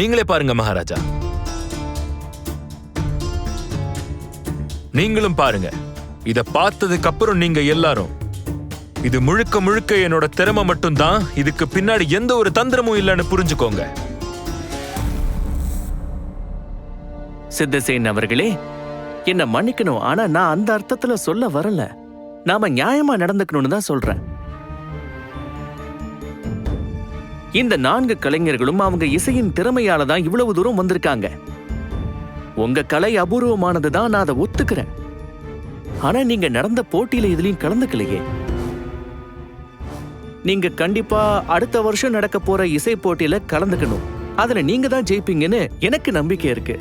நீங்களே பாருங்க மகாராஜா. நீங்களும் பாருங்க. இத பார்த்ததுக்கு அப்புறம் நீங்க எல்லாரும் இது முழுக்க முழுக்க என்னோட திறமை மட்டும்தான் இதுக்கு பின்னாடி எந்த ஒரு தந்திரமும் இல்லைன்னு புரிஞ்சுக்கோங்க. சித்தசேன் அவர்களே என்ன மன்னிக்கணும் ஆனா நான் அந்த அர்த்தத்துல சொல்ல வரல. நாம நியாயமா நடந்துக்கணும்னு தான் சொல்றேன். இந்த நான்கு கலைஞர்களும் அவங்க இசையின் திறமையால தான் இவ்வளவு தூரம் வந்திருக்காங்க. உங்க கலை அபூர்வமானது தான் நான் அதை ஒத்துக்கிறேன். ஆனா நீங்க நடந்த போட்டியில இதுலயும் கலந்துக்கலையே. நீங்க கண்டிப்பா அடுத்த வருஷம் நடக்க போற இசை போட்டியில கலந்துக்கணும். அதுல நீங்க தான் ஜெயிப்பீங்கன்னு எனக்கு நம்பிக்கை இருக்கு.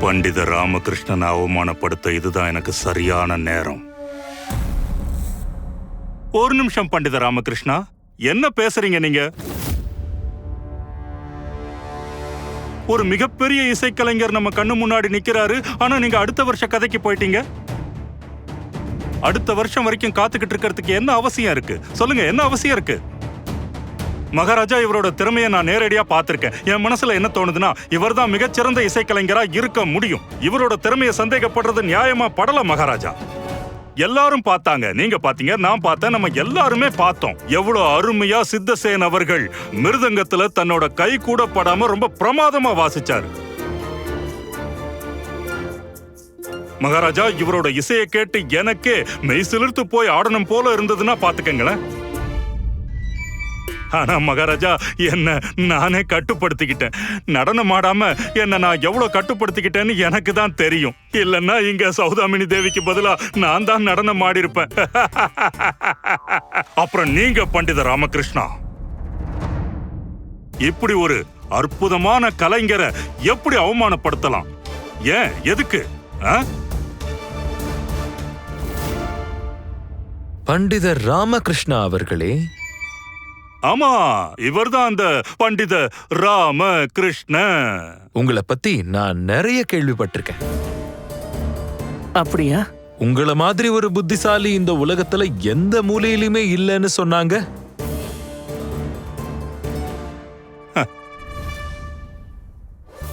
பண்டித ராமகிருஷ்ணனை அவமானப்படுத்த இதுதான் எனக்கு சரியான நேரம். ஒரு நிமிஷம் பண்டித ராமகிருஷ்ணா என்ன பேசுறீங்க நீங்க? ஒரு மிகப்பெரிய இசைக்கலைஞர் நம்ம கண்ணு முன்னாடி நிக்கிறாரு ஆனா நீங்க அடுத்த வருஷ கதைக்கு போயிட்டீங்க? அடுத்த வருஷம் வரைக்கும் காத்துக்கிட்டு இருக்கிறதுக்கு என்ன அவசியம் இருக்கு? சொல்லுங்க என்ன அவசியம் இருக்கு? மகாராஜா இவரோட திறமையை நான் நேரடியா பார்த்திருக்கேன். என் மனசுல என்ன தோணுதுன்னா இவர்தான் மிகச்சிறந்த இசைக்கலைஞரா இருக்க முடியும். இவரோட திறமையை சந்தேகப்படுறது நியாயமா படல மகாராஜா. எல்லாரும் பார்த்தாங்க. நீங்க பாத்தீங்க நான் பார்த்தேன் நம்ம எல்லாருமே பார்த்தோம். எவ்வளவு அருமையா சித்தசேன் அவர்கள் மிருதங்கத்துல தன்னோட கை கூட படாம ரொம்ப பிரமாதமா வாசிச்சாரு. மகாராஜா இவரோட இசையை கேட்டு எனக்கே மெய் சிலிர்த்து போய் ஆடணும் போல இருந்ததுன்னா பாத்துக்கங்களேன் ஆனா மகாராஜா என்ன நானே கட்டுப்படுத்திக்கிட்டேன். நடனம் ஆடாம என்ன நான் எவ்வளவு கட்டுப்படுத்திக்கிட்டேன்னு எனக்கு தான் தெரியும். இல்லன்னா இங்க சௌதாமினி தேவிக்கு பதிலா நான் தான் நடனம் ஆடி இருப்பேன் அப்புறம் நீங்க பண்டித ராமகிருஷ்ணா. இப்படி ஒரு அற்புதமான கலைஞரை எப்படி அவமானப்படுத்தலாம்? ஏன்? எதுக்கு? ஆ? பண்டிதர் ராமகிருஷ்ணா அவர்களே ஆமா இவர்தான் அந்த பண்டித ராம கிருஷ்ண உங்களை பத்தி நான் நிறைய கேள்விப்பட்டிருக்கேன். அப்படியா? உங்கள மாதிரி ஒரு புத்திசாலி இந்த உலகத்துல எந்த மூலையிலுமே இல்லைன்னு சொன்னாங்க.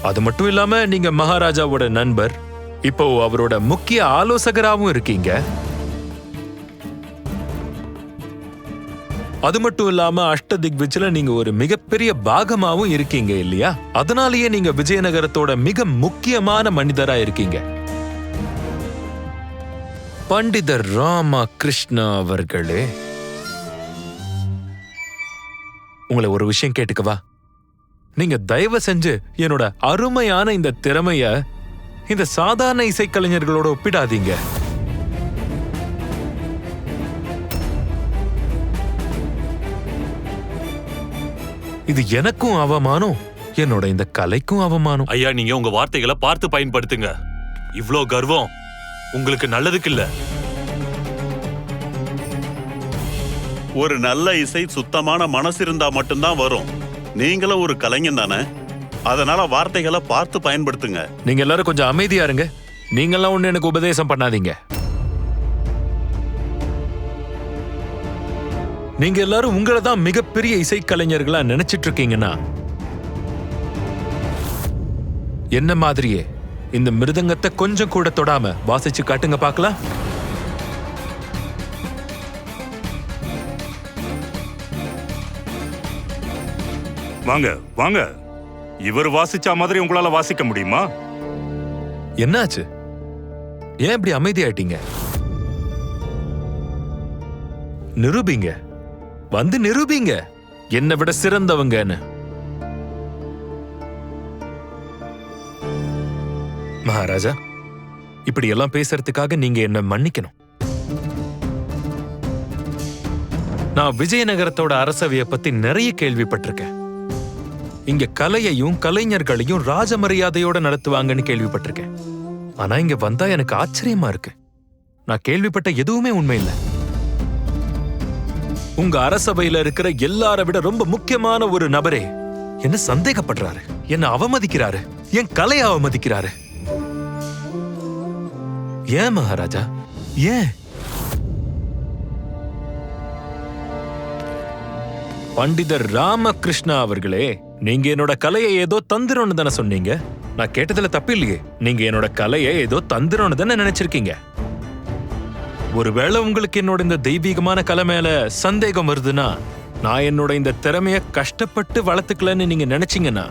அது மட்டும் இல்லாம நீங்க மகாராஜாவோட நண்பர் இப்போ அவரோட முக்கிய ஆலோசகராகவும் இருக்கீங்க. அது மட்டும் இல்லாம அஷ்டதிக்விஜ்ல நீங்க ஒரு மிகப்பெரிய பாகமாவும் இருக்கீங்க இல்லையா? அதனாலேயே நீங்க விஜயநகரத்தோட மிக முக்கியமான மனிதரா இருக்கீங்க. பண்டிதர் ராமகிருஷ்ணா அவர்களே. உங்களை ஒரு விஷயம் கேட்டுக்கவா நீங்க தயவு செஞ்சு என்னோட அருமையான இந்த திறமைய இந்த சாதாரண இசைக்கலைஞர்களோட ஒப்பிடாதீங்க. இது எனக்கும் அவமானம். என்னோட இந்த கலைக்கும் அவமானம். ஐயா நீங்க உங்க வார்த்தைகளை பார்த்து பயன்படுத்துங்க. இவ்ளோ கர்வம் உங்களுக்கு நல்லதுக்கு இல்ல. ஒரு நல்ல இசை சுத்தமான மனசு இருந்தா மட்டும்தான் வரும். நீங்களும் ஒரு கலைஞன் தானே? அதனால வார்த்தைகளை பார்த்து பயன்படுத்துங்க. நீங்க எல்லாரும் கொஞ்சம் அமைதியா இருங்க. நீங்கெல்லாம் ஒண்ணு எனக்கு உபதேசம் பண்ணாதீங்க. நீங்க எல்லாரும் உங்களை தான் மிகப்பெரிய இசைக்கலைஞர்களா நினைச்சிட்டு இருக்கீங்கன்னா என்ன மாதிரியே இந்த மிருதங்கத்தை கொஞ்சம் கூட தொடாம வாசிச்சு காட்டுங்க பார்க்கலாம். வாங்க வாங்க. இவர் வாசிச்சா மாதிரி உங்களால வாசிக்க முடியுமா? என்னாச்சு? ஏன் இப்படி அமைதியாயிட்டீங்க? நிரூபிங்க. வந்து நிரூபிங்க. என்னை விட சிறந்தவங்கன்னு. மகாராஜா இப்படி எல்லாம் பேசுறதுக்காக நீங்க என்ன மன்னிக்கணும். நான் விஜயநகரத்தோட அரசவைய பத்தி நிறைய கேள்விப்பட்டிருக்கேன். இங்க கலையையும் கலைஞர்களையும் ராஜ மரியாதையோட நடத்துவாங்கன்னு கேள்விப்பட்டிருக்கேன். ஆனா இங்க வந்தா எனக்கு ஆச்சரியமா இருக்கு. நான் கேள்விப்பட்ட எதுவுமே உண்மை இல்லை உங்க அரசபையில இருக்கிற எல்லார விட ரொம்ப முக்கியமான ஒரு நபரே. என்ன சந்தேகப்படுறாரு? என்ன அவமதிக்கிறாரு? என் கலையை அவமதிக்கிறாரு. ஏன் மகாராஜா? ஏன்? பண்டிதர் ராமகிருஷ்ணா அவர்களே நீங்க என்னோட கலையை ஏதோ தந்திரம்னு தானே சொன்னீங்க? நான் கேட்டதுல தப்பு இல்லையே நீங்க என்னோட கலையை ஏதோ தந்திரம்னு தானே நினைச்சிருக்கீங்க? ஒருவேளை உங்களுக்கு என்னோட இந்த தெய்வீகமான கலை மேல சந்தேகம் வருதுன்னா நான் என்னோட இந்த திறமைய கஷ்டப்பட்டு வளர்த்துக்கலன்னு நீங்க நினைச்சீங்கன்னா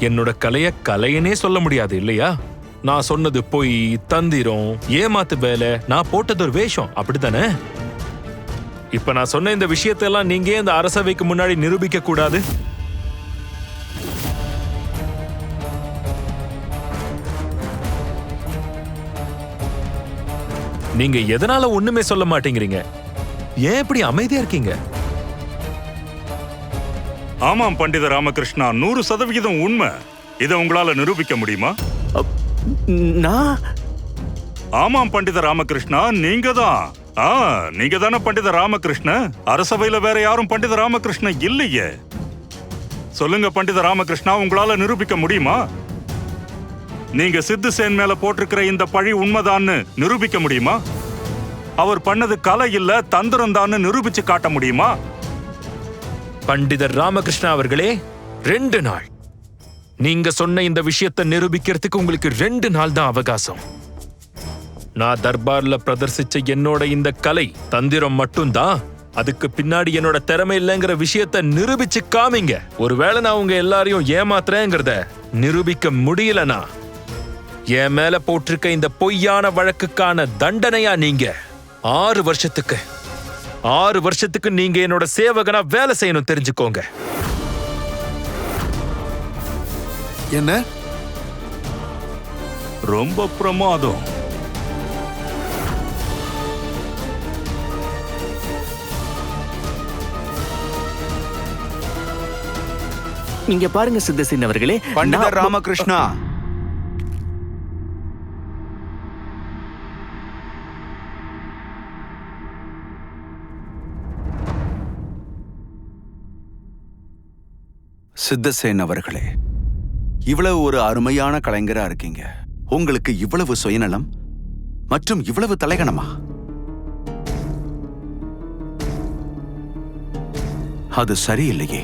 என்னோட கலைய கலையனே சொல்ல முடியாது இல்லையா? நான் சொன்னது பொய் தந்திரம் ஏமாத்து வேலை நான் போட்டது ஒரு வேஷம் அப்படித்தானே? இப்ப நான் சொன்ன இந்த விஷயத்தெல்லாம் நீங்க இந்த அரசவைக்கு முன்னாடி நிரூபிக்க கூடாது. நீங்க எதனால ஒண்ணுமே சொல்ல மாட்டேங்கிறீங்க? ஏன் இப்படி அமைதியா இருக்கீங்க? ஆமாம் பண்டித ராமகிருஷ்ணா நூறு சதவிகிதம் உண்மை. இதை உங்களால நிரூபிக்க முடியுமா? நான் ஆமாம் பண்டித ராமகிருஷ்ணா நீங்க தான். ஆ நீங்க தானே பண்டித ராமகிருஷ்ண? அரசவையில வேற யாரும் பண்டித ராமகிருஷ்ண இல்லையே. சொல்லுங்க பண்டித ராமகிருஷ்ணா உங்களால நிரூபிக்க முடியுமா? நீங்க சித்து சேன் மேல போட்டிருக்கிற இந்த பழி உண்மைதான்னு நிரூபிக்க முடியுமா? அவர் பண்ணது கலை இல்ல தந்திரம் தான் நிரூபிச்சு காட்ட முடியுமா? பண்டிதர் ராமகிருஷ்ணா அவர்களே ரெண்டு நாள். நீங்க சொன்ன இந்த விஷயத்தை நிரூபிக்கிறதுக்கு உங்களுக்கு ரெண்டு நாள் தான் அவகாசம். நான் தர்பார்ல பிரதர்சிச்ச என்னோட இந்த கலை தந்திரம் மட்டும்தான் அதுக்கு பின்னாடி என்னோட திறமை இல்லைங்கிற விஷயத்தை நிரூபிச்சு காமிங்க. ஒருவேளை நான் உங்க எல்லாரையும் ஏமாத்துறேங்கிறத நிரூபிக்க முடியலனா என் மேல போட்டிருக்க இந்த பொய்யான வழக்குக்கான தண்டனையா நீங்க? ஆறு வருஷத்துக்கு. ஆறு வருஷத்துக்கு நீங்க என்னோட சேவகனா வேலை செய்யணும் தெரிஞ்சுக்கோங்க. என்ன? ரொம்ப பிரமாதம். நீங்க பாருங்க சித்தசின் அவர்களே பண்டிதர் ராமகிருஷ்ணா. சித்தசேன் அவர்களே இவ்வளவு ஒரு அருமையான கலைஞரா இருக்கீங்க. உங்களுக்கு இவ்வளவு சுயநலம் மற்றும் இவ்வளவு தலைகணமா? அது சரியில்லையே.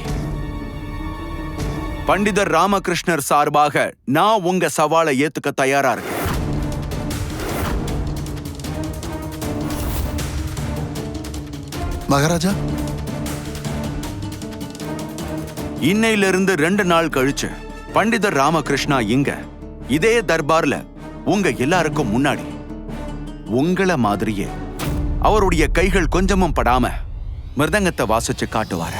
பண்டிதர் ராமகிருஷ்ணர் சார்பாக நான் உங்க சவாலை ஏத்துக்க தயாரா இருக்கேன். மகாராஜா இன்னையிலிருந்து ரெண்டு நாள் கழிச்சு பண்டிதர் ராமகிருஷ்ணா இங்க. இதே தர்பார்ல உங்க எல்லாருக்கும் முன்னாடி. உங்கள மாதிரியே அவருடைய கைகள் கொஞ்சமும் படாம மிருதங்கத்தை வாசிச்சு காட்டுவார.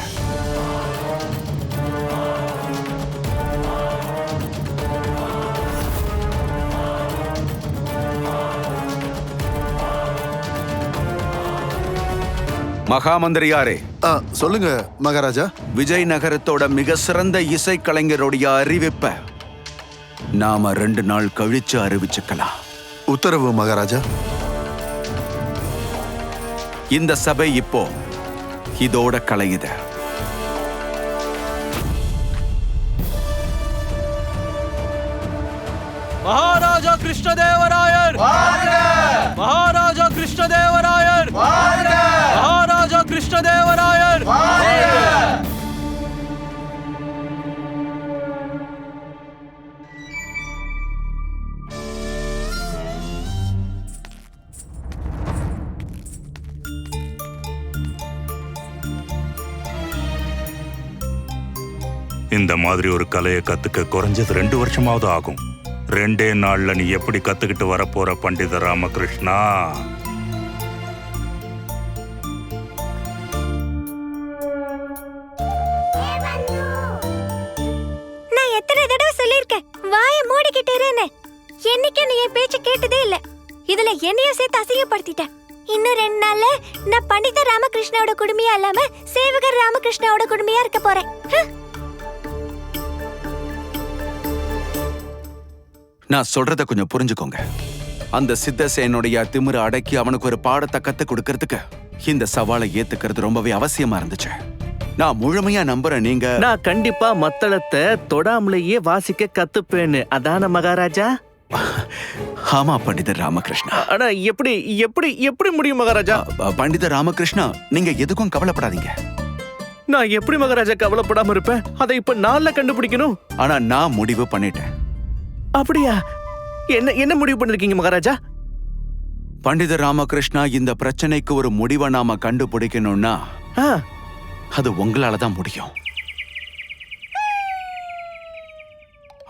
மகாமந்திரியாரே. சொல்லுங்க மகாராஜா. விஜயநகரத்தோட மிக சிறந்த இசைக்கலைஞருடைய அறிவிப்ப நாம ரெண்டு நாள் கழிச்சு அறிவிச்சுக்கலாம். உத்தரவு மகாராஜா. இந்த சபை இப்போ இதோட கலையுது. மகாராஜா கிருஷ்ணதேவராயர்! மகாராஜா கிருஷ்ணதேவராயர்! மகாராஜா இந்த மாதிரி ஒரு கலையை கத்துக்க குறைஞ்சது ரெண்டு வருஷமாவது ஆகும். ரெண்டே நாள்ல நீ எப்படி கத்துக்கிட்டு வரப்போற பண்டித ராமகிருஷ்ணா? இல்லாம சேவகர் ராமகிருஷ்ணாவோட குடுமையா இருக்க போறேன். நான் சொல்றத கொஞ்சம் புரிஞ்சுக்கோங்க. அந்த சித்தசேனுடைய திமிர அடக்கி அவனுக்கு ஒரு பாடத்தை கத்து கொடுக்கறதுக்கு இந்த சவாலை ஏத்துக்கிறது ரொம்பவே அவசியமா இருந்துச்சு. நான் முழுமையா நம்புறேன் நீங்க நான் கண்டிப்பா மத்தளத்தை தொடாமலேயே வாசிக்க கத்துப்பேன்னு. அதான மகாராஜா? ஆமா பண்டிதர் ராமகிருஷ்ணா. ஆனா எப்படி எப்படி எப்படி முடியும் மகாராஜா? பண்டிதர் ராமகிருஷ்ணா நீங்க எதுக்கும் கவலைப்படாதீங்க. நான் எப்படி மகாராஜா கவலைப்படாம இருப்பேன்? அதை இப்ப நாள்ல கண்டுபிடிக்கணும்? ஆனா நான் முடிவு பண்ணிட்டேன். அப்படியா? என்ன என்ன முடிவு பண்ணிருக்கீங்க மகாராஜா? பண்டித ராமகிருஷ்ணா இந்த பிரச்சனைக்கு ஒரு முடிவை நாம கண்டுபிடிக்கணும்னா ஆ, அது உங்களால தான் முடியும்.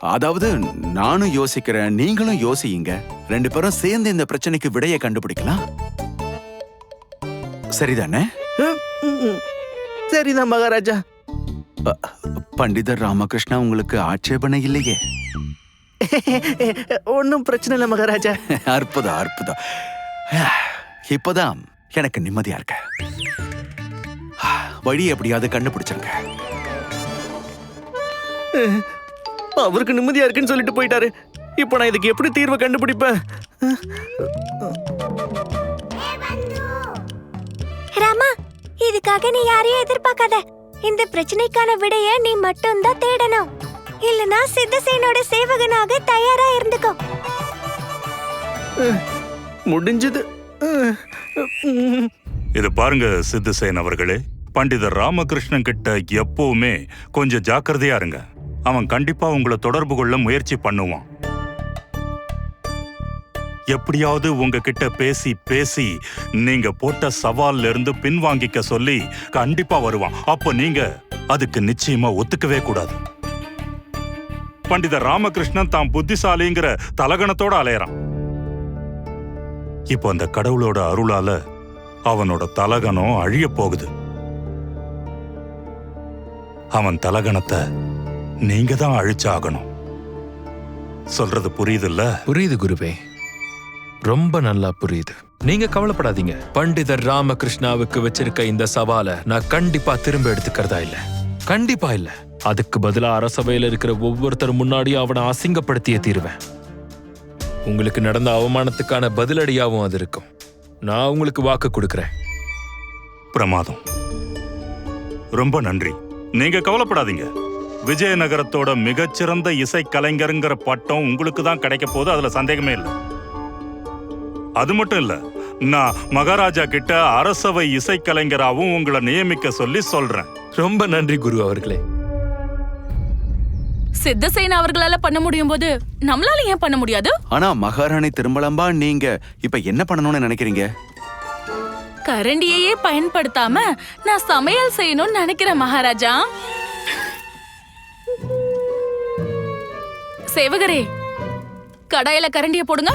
அதாவது நானும் யோசிக்கிறேன் நீங்களும் யோசியுங்க. ரெண்டு பேரும் சேர்ந்து இந்த பிரச்சனைக்கு விடையை கண்டுபிடிக்கலாம். சரிதானே. சரிதான் மகாராஜா. பண்டிதர் ராமகிருஷ்ணா உங்களுக்கு ஆட்சேபனை இல்லையே? ஒன்னும் பிரச்சனை இல்லை மகாராஜா. அற்புதம் அற்புதம். இப்பதான் எனக்கு நிம்மதியா இருக்க. வழி எப்படியாவது கண்டுபிடிச்சிருங்க. அவருக்கு நிம்மதியா இருக்குன்னு சொல்லிட்டு போயிட்டாரு. இப்போ நான் இதுக்கு எப்படி தீர்வை கண்டுபிடிப்பேன்? ராமா இதுக்காக நீ யாரையும் எதிர்பார்க்காத. இந்த பிரச்சனைக்கான விடைய நீ மட்டும்தான் தேடணும். இல்லனா சித்தசேனோட சேவகனாக தயாரா இருந்துக்கோ. முடிஞ்சது. இது பாருங்க சித்துசேன் அவர்களே. பண்டிதர் ராமகிருஷ்ணன் கிட்ட எப்பவுமே கொஞ்சம் ஜாக்கிரதையா இருங்க. அவன் கண்டிப்பா உங்களை தொடர்பு கொள்ள முயற்சி பண்ணுவான். எப்படியாவது உங்ககிட்ட பேசி பேசி நீங்க போட்ட சவால்ல இருந்து பின்வாங்கிக்க சொல்லி கண்டிப்பா வருவான். அப்ப நீங்க அதுக்கு நிச்சயமா ஒத்துக்கவே கூடாது. பண்டிதர் ராமகிருஷ்ணன் தான் புத்திசாலிங்கிற தலகணத்தோட அலையறான். இப்போ அந்த கடவுளோட அருளால அவனோட தலகணம் அழிய போகுது. அவன் தலகணத்தை நீங்க தான் அழிச்சாகணும். சொல்றது புரியுதுல்ல? புரியுது குருவே. ரொம்ப நல்லா புரியுது. நீங்க கவலைப்படாதீங்க. பண்டிதர் ராமகிருஷ்ணாவுக்கு வச்சிருக்க இந்த சவாலை நான் கண்டிப்பா திரும்ப எடுத்துக்கிறதா இல்ல. கண்டிப்பா இல்ல. அதுக்கு பதிலா அரசவையில இருக்கிற ஒவ்வொருத்தர் முன்னாடியும் அவனை அசிங்கப்படுத்தியே தீருவேன். உங்களுக்கு நடந்த அவமானத்துக்கான பதிலடியாவும் அது இருக்கும். நான் உங்களுக்கு வாக்கு கொடுக்கறேன். பிரமாதம். ரொம்ப நன்றி. நீங்க கவலைப்படாதீங்க. விஜயநகரத்தோட மிகச்சிறந்த இசை கலைஞருங்கிற பட்டம் உங்களுக்கு தான் கிடைக்க போகுது அதுல சந்தேகமே இல்லை. அது மட்டும் இல்ல நான் மகாராஜா கிட்ட அரசவை இசைக்கலைஞராகவும் உங்களை நியமிக்க சொல்லி சொல்றேன். ரொம்ப நன்றி குரு அவர்களே. சித்தசேனா அவர்களால பண்ண முடியும் போது நம்மளால ஏன் பண்ண முடியாது? ஆனா மகாராணி திரும்பலம்பா நீங்க இப்ப என்ன பண்ணணும்னு நினைக்கிறீங்க? கரண்டியையே பயன்படுத்தாம நான் சமையல் செய்யணும்னு நினைக்கிறேன் மகாராஜா. சேவகரே கடாயில கரண்டிய போடுங்க.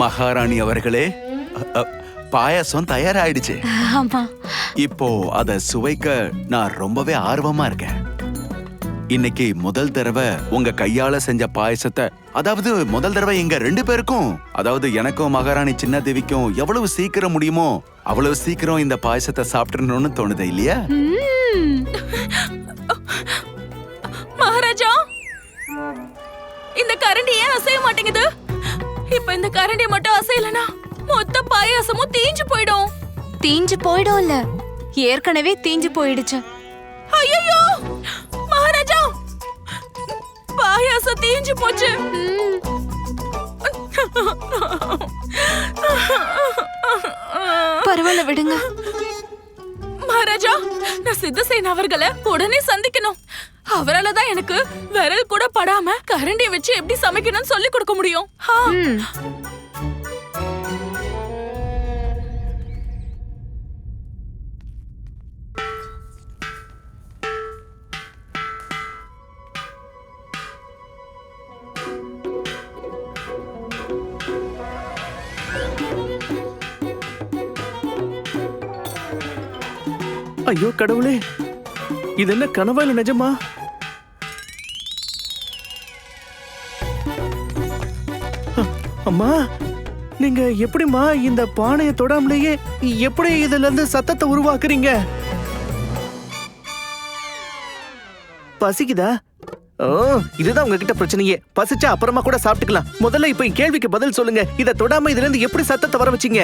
மகாராணி அவர்களே பாயாசம் தயாராயிடுச்சு. ஆமா. இப்போ அத சுவைக்க நான் ரொம்பவே ஆர்வமா இருக்கேன். இன்னைக்கு முதல் தடவை உங்க கையால செஞ்ச பாயசத்தை அதாவது முதல் தடவை எங்க ரெண்டு பேருக்கும் அதாவது எனக்கும் மகாராணி சின்ன தேவிக்கும் எவ்வளவு சீக்கிரம் முடியுமோ அவ்வளவு சீக்கிரம் இந்த பாயசத்தை சாப்பிட்டுறணும்னு தோணுது இல்லையா. மகாராஜா இந்த கரண்டி ஏன் அசைய மாட்டேங்குது? இப்ப இந்த கரண்டி மட்டும் அசையலனா மொத்த பாயாசமும் தீஞ்சு போயிடும். தீஞ்சு போயிடும்ல. ஏற்கனவே தீஞ்சு போயிடுச்சு. ஐயோ பாயாசம் தீஞ்சு போச்சு பரவாயில்ல விடுங்க மகாராஜா நான் சித்தசேன அவர்களை உடனே சந்திக்கணும் அவரால தான் எனக்கு விரல் கூட படாம கரண்டிய வச்சு எப்படி சமைக்கணும்னு சொல்லி கொடுக்க முடியும் ஐயோ கடவுளே. இது என்ன கனவா இல்ல நிஜமா? அம்மா நீங்க எப்படிம்மா இந்த பானையை தொடாமலேயே எப்படி இதுல இருந்து சத்தத்தை உருவாக்குறீங்க? பசிக்குதா? ஓ இதுதான் உங்ககிட்ட பிரச்சனையே. பசிச்சா அப்புறமா கூட சாப்பிட்டுக்கலாம். முதல்ல இப்ப கேள்விக்கு பதில் சொல்லுங்க. இதை தொடாம இதுல இருந்து எப்படி சத்தத்தை வர வச்சீங்க?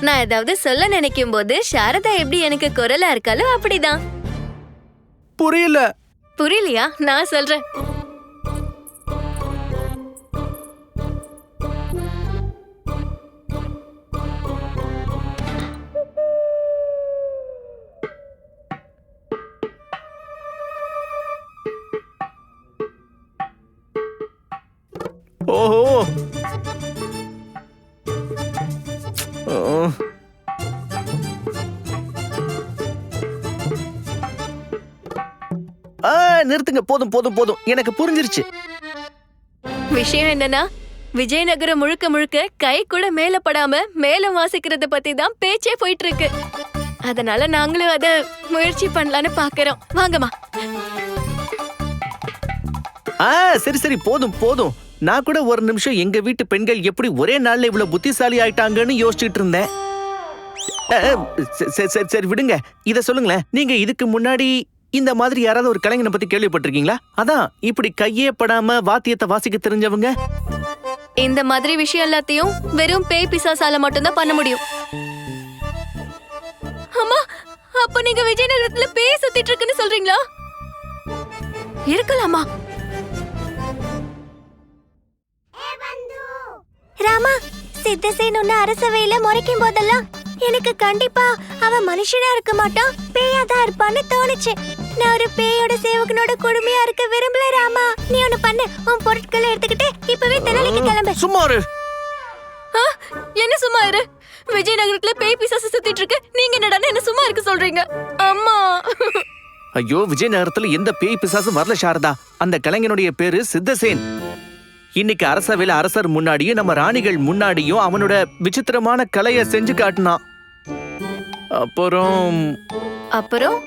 நான் ஏதாவது சொல்ல நினைக்கும் போது சாரதா எப்படி எனக்கு குரலா இருக்காலோ அப்படிதான். புரியல. புரியலையா? நான் சொல்றேன். நிறுத்துங்க. போதும் போதும் போதும். எனக்கு புரிஞ்சிருச்சு. விஷயம் என்னன்னா விஜயநகரம் முழுக்க முழுக்க கை கூட மேல படாம மேல வாசிக்கிறத பத்தி தான் பேச்சே போயிட்டு இருக்கு அதனால நாங்களும் அத முயற்சி பண்ணலான்னு பாக்குறோம். வாங்கம்மா. ஆ சரி சரி. போதும் போதும். நான் கூட ஒரு நிமிஷம் எங்க வீட்டு பெண்கள் எப்படி ஒரே நாள்ல இவ்வளவு புத்திசாலி ஆயிட்டாங்கன்னு யோசிச்சுட்டு இருந்தேன். அஹ், சரி, சரி சரி சரி விடுங்க. இத சொல்லுங்களேன். நீங்க இதுக்கு முன்னாடி இந்த மாதிரி யாராவது ஒரு கலைஞனை பத்தி கேள்விப்பட்டிருக்கீங்களா? அதான் இப்படி கையே படாம வாத்தியத்தை வாசிக்க தெரிஞ்சவங்க. இந்த மாதிரி விஷயம் எல்லாத்தையும் வெறும் பேய் பிசாசால மட்டும்தான் பண்ண முடியும். அம்மா அப்ப நீங்க விஜயநகரத்துல பேய் சுத்திட்டு இருக்குன்னு சொல்றீங்களா? இருக்கலாமா? ராமா சித்தசேன் உன்ன அரசவையில முறைக்கும் போதெல்லாம் எனக்கு கண்டிப்பா அவன் மனுஷனா இருக்க மாட்டான் பேயா தான் இருப்பான்னு தோணுச்சு. நான் ஒரு பேயோட சேவகனோட கொடுமையா இருக்க விரும்பல ராமா. நீ ஒண்ணு பண்ணு. உன் பொருட்களை எடுத்துக்கிட்டு இப்பவே தெனாலிக்கு கிளம்பு. சும்மா இரு. என்ன சும்மா இரு விஜயநகரத்துல பேய் பிசாசு சுத்திட்டு இருக்கு. நீங்க என்னடா என்ன சும்மா இருக்க சொல்றீங்க? அம்மா. ஐயோ விஜயநகரத்துல எந்த பேய் பிசாசும் வரல சாரதா. அந்த கலைஞனுடைய பேரு சித்தசேன். இன்னைக்கு அரசவையில அரசர் முன்னாடியும் நம்ம ராணிகள் முன்னாடியும் அவனோட விசித்திரமான கலைய செஞ்சு காட்டினான். அப்புறம் அப்புறம்?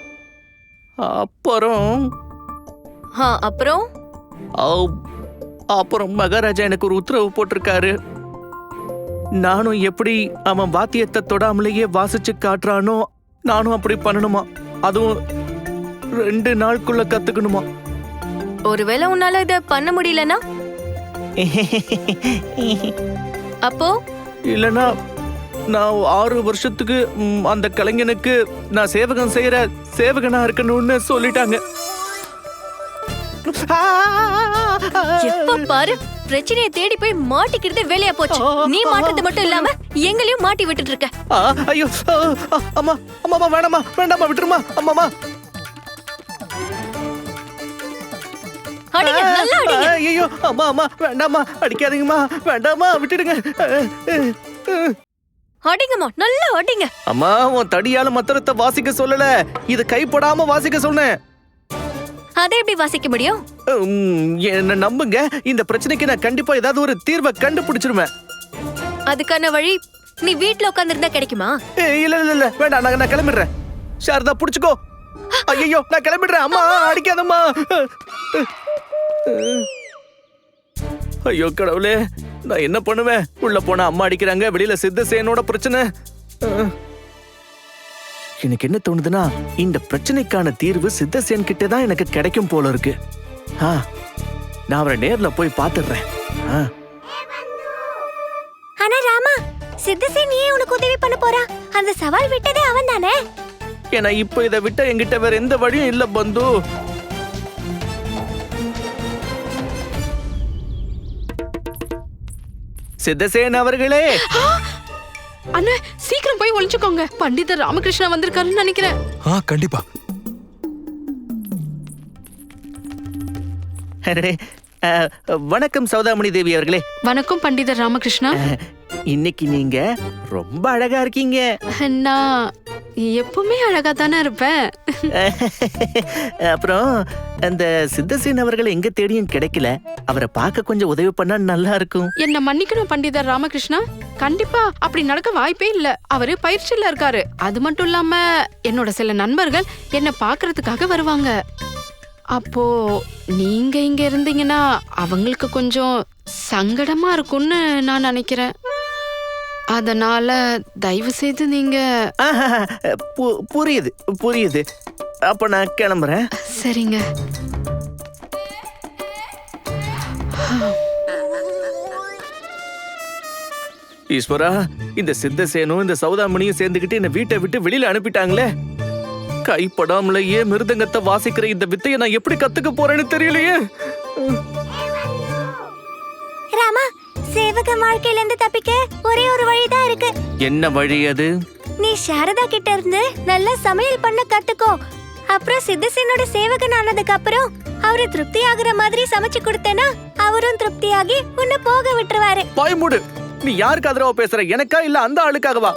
அப்புறம்? ஆ, அப்புறம்? அப்- அப்புறம் மகாராஜா எனக்கு ஒரு உத்தரவு போட்டிருக்காரு. நானும் எப்படி அவன் வாத்தியத்தை தொடாமலேயே வாசிச்சு காட்டுறானோ நானும் அப்படி பண்ணணுமா? அதுவும் ரெண்டு நாளுக்குள்ள கத்துக்கணுமா? ஒருவேளை உன்னால இத பண்ண முடியலனா? அப்போ? இல்லனா நான் ஆறு வருஷத்துக்கு அந்த கலைஞனுக்கு நான் சேவகம் செய்யற சேவகனா இருக்கணும்னு சொல்லிட்டாங்க. எப்ப பாரு பிரச்சனையை தேடி போய் மாட்டிக்கிறது வேலையா போச்சு. நீ மாட்டது மட்டும் இல்லாம எங்களையும் மாட்டி விட்டுட்டு இருக்க ஐயோ அம்மா அம்மாமா வேணாமா வேண்டாமா விட்டுருமா அம்மாமா அடிங்க நல்லா அடிங்க. ஐயோ அம்மா அம்மா வேண்டாமா அடிக்காதீங்கம்மா வேண்டாமா விட்டுடுங்க. அடிங்கம்மா நல்லா அடிங்க. அம்மா உன் தடியால மத்திரத்தை வாசிக்க சொல்லல. இது கைப்படாம வாசிக்க சொன்னேன். அதை எப்படி வாசிக்க முடியும்? உம், என்ன நம்புங்க. இந்த பிரச்சனைக்கு நான் கண்டிப்பா ஏதாவது ஒரு தீர்வை கண்டுபிடிச்சிருவேன். அதுக்கான வழி நீ வீட்ல உட்கார்ந்திருந்தா கிடைக்குமா? ஏய், இல்ல இல்ல இல்ல. வேண்டாம் நான் நான் கிளம்பிடுறேன். சாரதா புடிச்சுக்கோ. ஐயோ நான் கிளம்பிடுறேன். அம்மா அடிக்காதம்மா. ஐயோ கடவுளே. நான் என்ன பண்ணுவேன்? உள்ள போனா அம்மா அடிக்கிறாங்க வெளியில சித்தசேனோட பிரச்சனை. அஹ். எனக்கு என்ன தோணுதுன்னா இந்த பிரச்சனைக்கான தீர்வு சித்தசேன் கிட்ட தான் எனக்கு கிடைக்கும் போல இருக்கு. ஆ. நான் அவரை நேர்ல போய் பாத்துடுறேன் ஆனா ராமா சித்தசேன் ஏன் உனக்கு உதவி பண்ண போறா? அந்த சவால் விட்டதே அவன் தானே ஏன்னா இப்ப இதை விட்ட என்கிட்ட வேற எந்த வழியும் இல்ல பந்து. சித்தசேன் அவர்களே. அண்ணா சீக்கிரம் போய் ஒளிச்சுக்கோங்க பண்டிதர் ராமகிருஷ்ணா வந்திருக்காருன்னு நினைக்கிறேன். ஆ கண்டிப்பா. அடடே, அஹ், வணக்கம் சௌதாமணி தேவி அவர்களே. வணக்கம் பண்டிதர் ராமகிருஷ்ணா. அஹ், இன்னைக்கு நீங்க ரொம்ப அழகா இருக்கீங்க. நான் எப்பவுமே அழகா தானே இருப்பேன் அப்புறம் அந்த சித்தசேன் அவர்கள் எங்க தேடியும் கிடைக்கல. அவரை பார்க்க கொஞ்சம் உதவி பண்ணா நல்லா இருக்கும். என்ன மன்னிக்கணும் பண்டிதர் ராமகிருஷ்ணா? கண்டிப்பா அப்படி நடக்க வாய்ப்பே இல்ல. அவரு பயிற்சியில இருக்காரு. அது மட்டும் இல்லாம என்னோட சில நண்பர்கள் என்ன பாக்குறதுக்காக வருவாங்க. அப்போ நீங்க இங்க இருந்தீங்கன்னா அவங்களுக்கு கொஞ்சம் சங்கடமா இருக்கும்னு நான் நினைக்கிறேன். அதனால தயவு செய்து நீங்க புரியுது புரியுது. அப்ப நான் கிளம்புறேன். சரிங்க. ஈஸ்வரா இந்த சித்தசேனும் இந்த சௌதாமணியும் சேர்ந்துக்கிட்டு என்ன வீட்டை விட்டு வெளியில அனுப்பிட்டாங்களே. கைப்படாமலேயே மிருதங்கத்தை வாசிக்கிற இந்த வித்தையை நான் எப்படி கத்துக்க போறேன்னு தெரியலையே. சேவக வாழ்க்கையில இருந்து தப்பிக்க ஒரே ஒரு வழிதான் இருக்கு. என்ன வழி அது? நீ சாரதா கிட்ட இருந்து நல்லா சமையல் பண்ண கத்துக்கோ. அப்புறம் சித்தசேனோட சேவகன் ஆனதுக்கு அப்புறம் அவரு திருப்தி ஆகுற மாதிரி சமைச்சு கொடுத்தேனா அவரும் திருப்தியாகி உன்னை போக விட்டுருவாரு. பாய் மூடு. நீ யாருக்கு ஆதரவா பேசுற? எனக்கா இல்ல அந்த ஆளுக்காகவா?